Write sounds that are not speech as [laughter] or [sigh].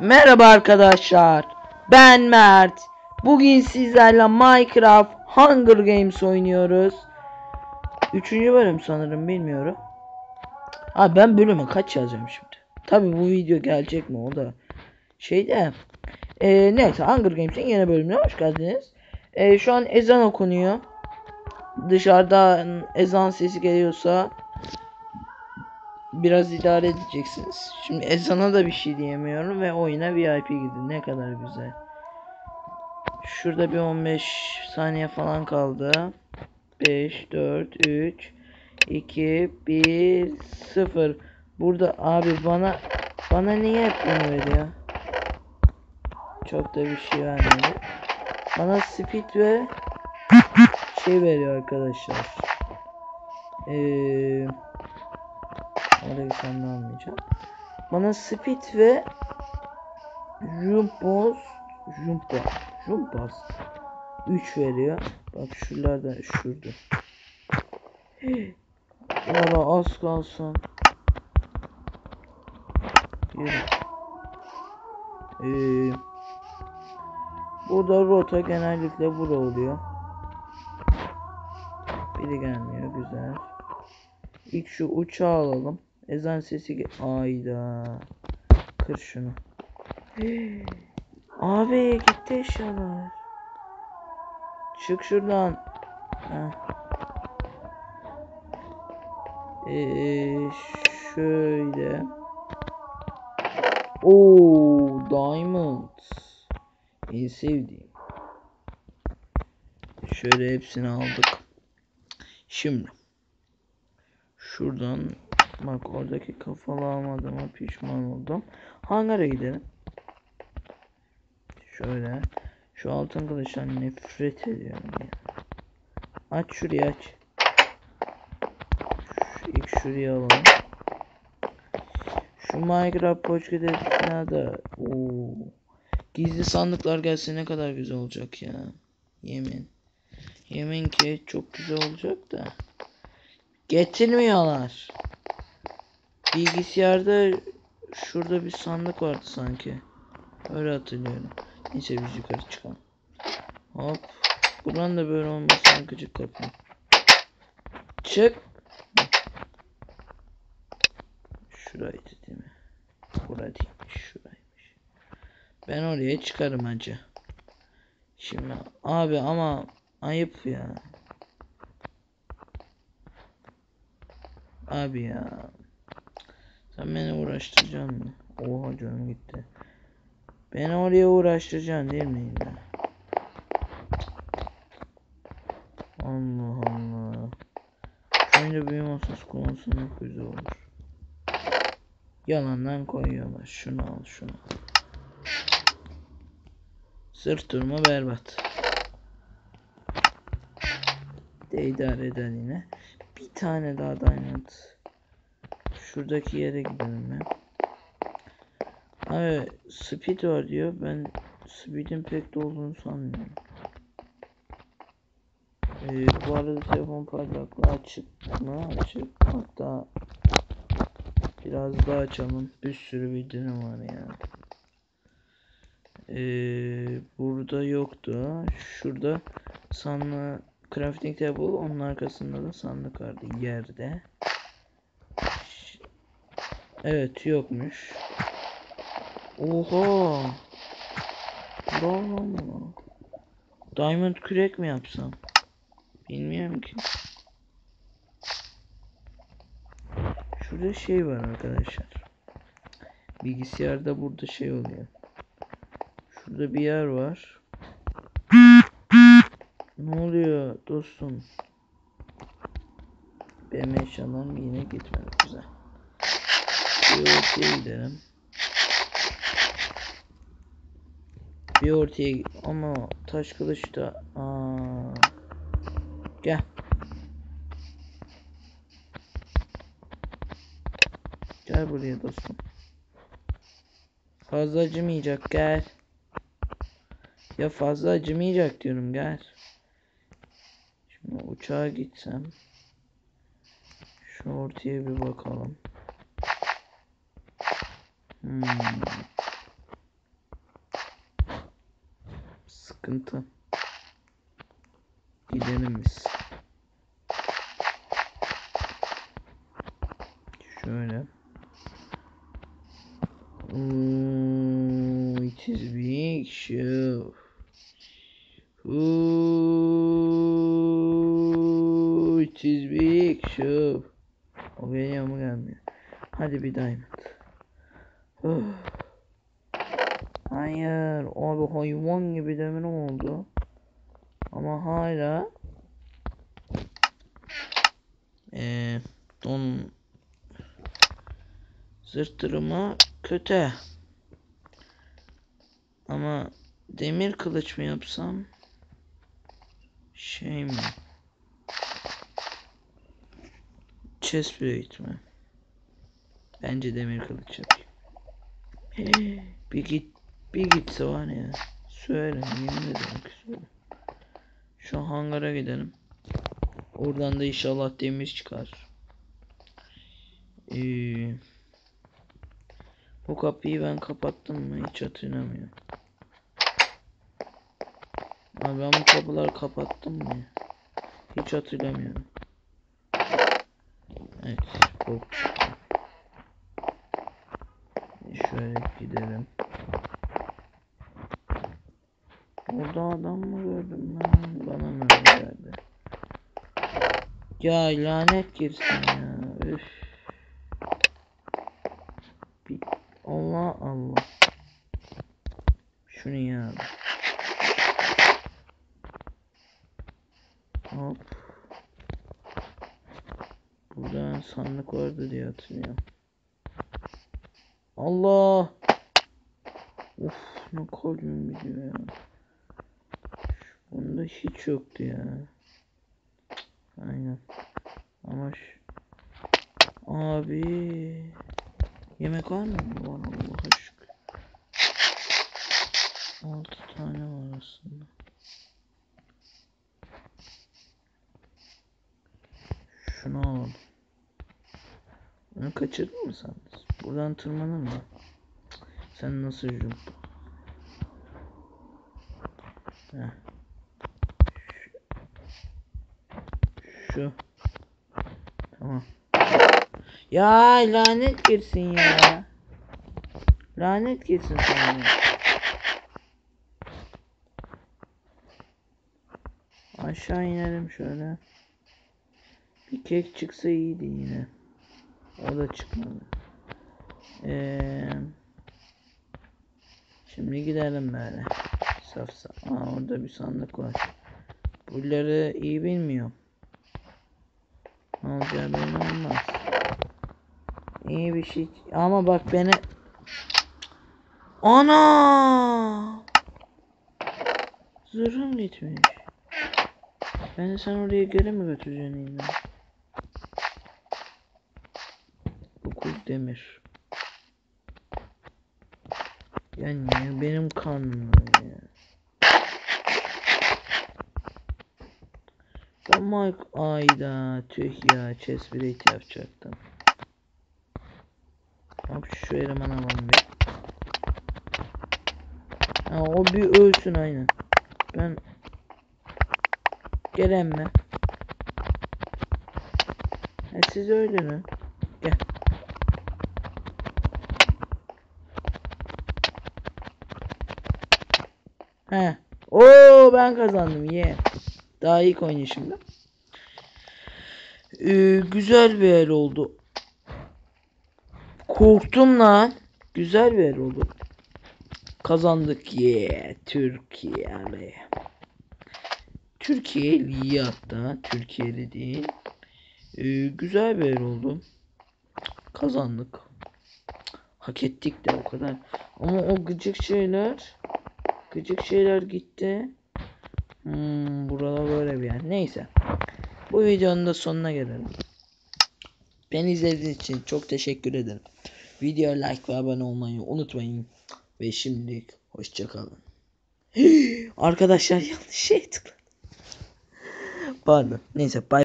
Merhaba arkadaşlar. Ben Mert. Bugün sizlerle Minecraft Hunger Games oynuyoruz. Üçüncü bölüm sanırım bilmiyorum. Ha ben bölüme kaç yazacağım şimdi? Tabi bu video gelecek mi o da. Şeyde. E, neyse Hunger Games'in yeni bölümüne hoş geldiniz. E, şu an ezan okunuyor. Dışarıdan ezan sesi geliyorsa biraz idare edeceksiniz. Şimdi ezana da bir şey diyemiyorum ve oyuna VIP gidin. Ne kadar güzel. Şurada bir 15 saniye falan kaldı. 5, 4, 3, 2, 1, 0. Burada abi bana bana niye hep bunu veriyor? Çok da bir şey vermedi. Bana speed ve şey veriyor arkadaşlar. Eee Orayı senden almayacağım. Bana speed ve jumpos jumpa jumpas 3 veriyor. Bak şuralarda şurada. Valla az kalsın. Yürü. Ee, burada rota genellikle bura oluyor. Biri gelmiyor güzel. İlk şu uçağı alalım. Ezan sesi Ayda. Kır şunu. [gasps] Abi gitti eşyalar. Çık şuradan. Heh. Ee, şöyle. Oo, diamond. En sevdiğim. Şöyle hepsini aldık. Şimdi şuradan bak oradaki kafalı almadığıma pişman oldum. Hangara gidelim. Şöyle. Şu altın kılıçtan nefret ediyorum ya. Aç şurayı aç. Şu, ilk şurayı alalım. Şu Minecraft Poçket'e da Oo. Gizli sandıklar gelse ne kadar güzel olacak ya. Yemin. Yemin ki çok güzel olacak da. Getirmiyorlar. Bilgisayarda şurada bir sandık vardı sanki. Öyle hatırlıyorum. Neyse biz yukarı çıkalım. Hop. Buranın da böyle olmasına gıcık kapı. Çık. Şuraydı değil mi? Bura değilmiş. Şuraymış. Ben oraya çıkarım acı. Şimdi abi ama ayıp ya. Abi ya. Sen beni uğraştıracaksın mı? Oha canım gitti. Beni oraya uğraştıracaksın değil mi yine? Allah Allah. Şöyle büyü masası hep güzel olur. Yalandan koyuyorlar. Şunu al şunu. Sırt durma berbat. De idare eder yine. Bir tane daha diamond. Şuradaki yere gidelim ben. Abi speed var diyor. Ben speed'in pek de olduğunu sanmıyorum. Ee, bu arada telefon parlaklığı açık mı? Açık. Hatta biraz daha açalım. Bir sürü videom var ya. Ee, burada yoktu. Şurada sandık crafting table onun arkasında da sandık vardı yerde. Evet yokmuş. Oha. Bravo mu? Diamond kürek mi yapsam? Bilmiyorum ki. Şurada şey var arkadaşlar. Bilgisayarda burada şey oluyor. Şurada bir yer var. Ne oluyor dostum? Benim eşyalarım yine gitmedi güzel. Ortaya gidelim. Bir ortaya ama taş kılıç da aa. Gel. Gel buraya dostum. Fazla acımayacak gel. Ya fazla acımayacak diyorum gel. Şimdi uçağa gitsem. Şu ortaya bir bakalım. Hmm. Sıkıntı. Gidelim biz. Şöyle. Ooh, it is big show. Ooh, it is big show. O geliyor mu gelmiyor? Hadi bir diamond. Hayır. Abi hayvan gibi demir oldu. Ama hala eee don zırhtırıma kötü. Ama demir kılıç mı yapsam? Şey mi? Chest plate mi? Bence demir kılıç yapayım. Bir git bir gitse var ya. Söyle yemin ederim ki söyle. Şu hangara gidelim. Oradan da inşallah demir çıkar. Ee, bu kapıyı ben kapattım mı hiç hatırlamıyorum. Abi ben bu kapıları kapattım mı? Hiç hatırlamıyorum. Evet, korktum. Şöyle gidelim. Orada adam mı gördüm ben? Bana mı geldi? Ya lanet girsin ya. Üf. Bir... Allah Allah. Şunu ya. Hop. Burada sandık vardı diye hatırlıyorum. Allah. Of ne kalbim gidiyor ya. Bunda hiç yoktu ya. Aynen. Ama şu... Abi. Yemek var mı? Var Allah aşkına. 6 tane var aslında. Şunu alalım. Bunu kaçırdın mı sen? Buradan tırmanır mı? Sen nasıl jump? Heh. Şu. Tamam. Ya lanet girsin ya. Lanet girsin sana. Aşağı inelim şöyle. Bir kek çıksa iyiydi yine. O da çıkmadı. Ee, şimdi gidelim böyle. Saf saf. Aa, orada bir sandık var. Bunları iyi bilmiyorum. Ne olacağı belli olmaz. İyi bir şey. Ama bak beni... Ana! Zırhım gitmiş. Beni sen oraya geri mi götüreceksin? Demir. Ya niye benim kanım ya? Mike ayda tüh ya chest plate yapacaktım. Abi şu elemanı alalım bir. Ha o bir ölsün aynen. Ben Gelen mi? Ha, siz öldürün. He. Oo ben kazandım ye. Yeah. Daha ilk oynayışımda. Ee, güzel bir yer oldu. Korktum lan. Güzel bir yer oldu. Kazandık ye yeah. Türkiye. Türkiye'li hatta Türkiye'li değil. Ee, güzel bir yer oldu. Kazandık. Hak ettik de o kadar. Ama o gıcık şeyler gıcık şeyler gitti. Hmm, burada böyle bir yer. Neyse. Bu videonun da sonuna gelelim. Beni izlediğiniz için çok teşekkür ederim. Videoya like ve abone olmayı unutmayın. Ve şimdilik hoşçakalın. [gasps] Arkadaşlar yanlış şey tıkladım. Pardon. Neyse bay.